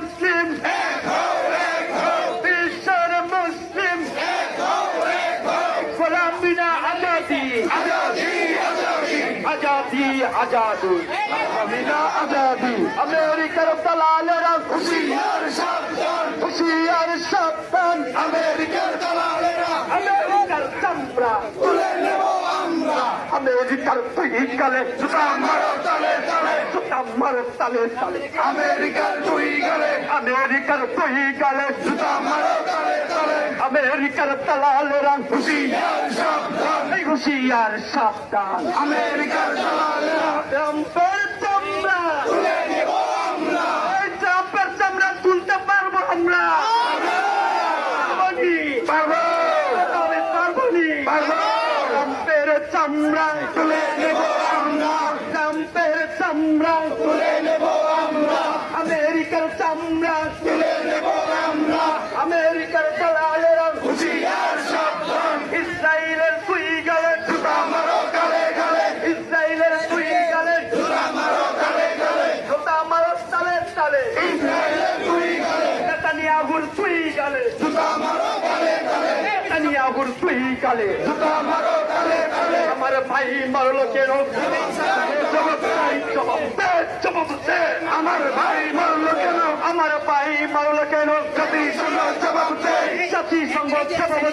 মুসলিম। বিশ্বের মুসলিম। গোলামিনা আজাদি। আজাদি আজাদি। আজাদি। আমেরিকার দালালেরা হুশিয়ার আমেরিকার তুই কালে জুতা মারো তালে তালে আমার তালে তালে। আমেরিকার দুই গলে আমেরিকার তুই গালে জুতা মারো তালে তালে। আমেরিকার দালালেরা হুশিয়ার সাবধান। এই হুশিয়ার সাবধান। আমেরিকার ট্রাম্পের চামড়া তুলে নেব আমরা এই ট্রাম্পের চামড়া তুলতে পারব আমরা পারবনি পারব তবে পারবনি পারব ট্রাম্পের চামড়া তুলে নেব আমরা ট্রাম্পের চামড়া তুলে নেব আমরা। আমেরিকার চামড়া তুলে নেব আমরা। আমেরিকার দালালেরা হুশিয়ার সাবধান। ইসরায়েলের তুই গেলে জুতা মারো গালে গালে ইসরায়েলের তুই গেলে জুতা মারো গালে গালে জোতা মারো তালে তালে। ইসরায়েলের দুই গলে নেতানিয়াহুর তুই গেলে মারো গালে গালে নেতানিয়াহুর তুই গেলে মারো আমার ভাই মরলো কেন জবাব চাই, জবাব দে, জবাব দে। আমার ভাই মরল কেন আমার ভাই মরলো কেন জাতিসংঘ জবাব দেয়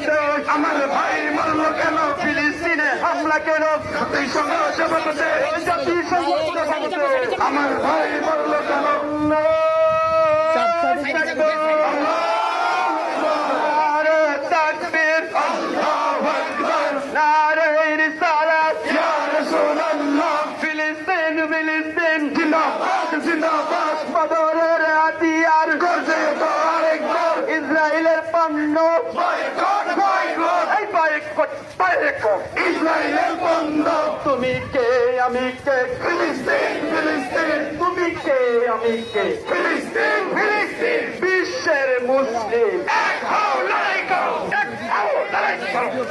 জবাব। আমার ভাই মরল কেন ফিলিস্তিনে হামলা কেন জাতিসংঘ জবাব দেয়। আমার ভাই মরল কেন জিন্দাবাদ জিন্দাবাদ। বদরের হাতিয়ার গর্জে তো আরেকবার ইসরায়েলের পণ্য। বয়কট বয়কট এই বয়কট বয়কট ইসরায়েলের বন্ধ তুমি কে? আমি কে? ফিলিস্তিন ফিলিস্তিন। তুমি কে? আমি কে? ফিলিস্তিন ফিলিস্তিন। বিশ্বের মুসলিম। এক হও।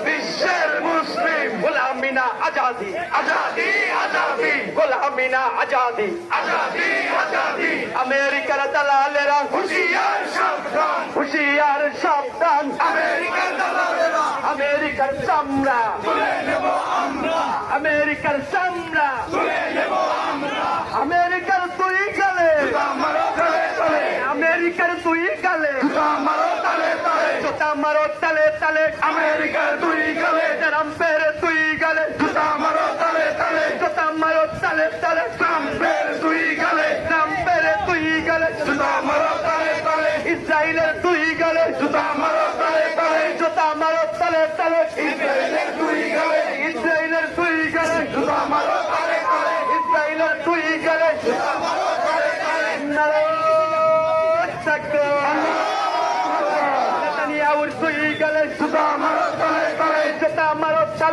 বিশ্বের মুসলিম। গোলামিনা আজাদি। আজাদি আজাদি। গোলামিনা আজাদি। আজাদি আজাদি। আমেরিকার দালালেরা হুশিয়ার সাবধান। হুশিয়ার সাবধান। আমেরিকার দালালেরা। আমেরিকার চামড়া। আমেরিকার চামড়া তুলে নেব আমরা আমেরিকার তুই গেলে আমারও তালে তালে আমেরিকার তুই গেলে আমারও তালে তালে জোতা মারো তালে তালে আমেরিকার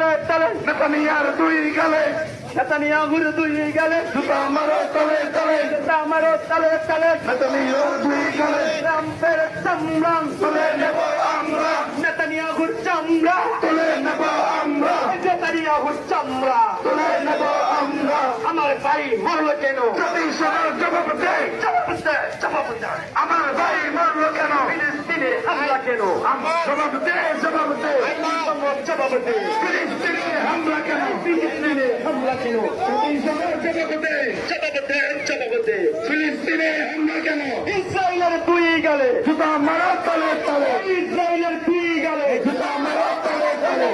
মারো তালে নেতানিয়ার দুই গলে নেতানিয়াহুর তুই গেলে আমারও তালে তালে জোতা মারো তালে তালে নেতানিয়ার দুই গলে ট্রাম্পের চামড়া তুলে নেব আমরা নেতানিয়াহুর চামড়া তুলে নেব আমরা নেতানিয়াহুর চামড়া তুলে নেব আমরা। আমার ভাই মরল কেন? জাতিসংঘ জবাব দেয় জবাব দে জবাব দে আমার ভাই মরল কেন? ফিলিস্তিনে হামলা কেন? আমার জবাব দে জবাব দে। জবাব ফিলিস্তিনে হামলা কেন ফিলিস্তিনে হামলা কেন ইসরায়েলের দুই গেলে। জুতা মারা তালে তালে ইসরায়েলের দুই গেলে। জুতা মারা তালে তলে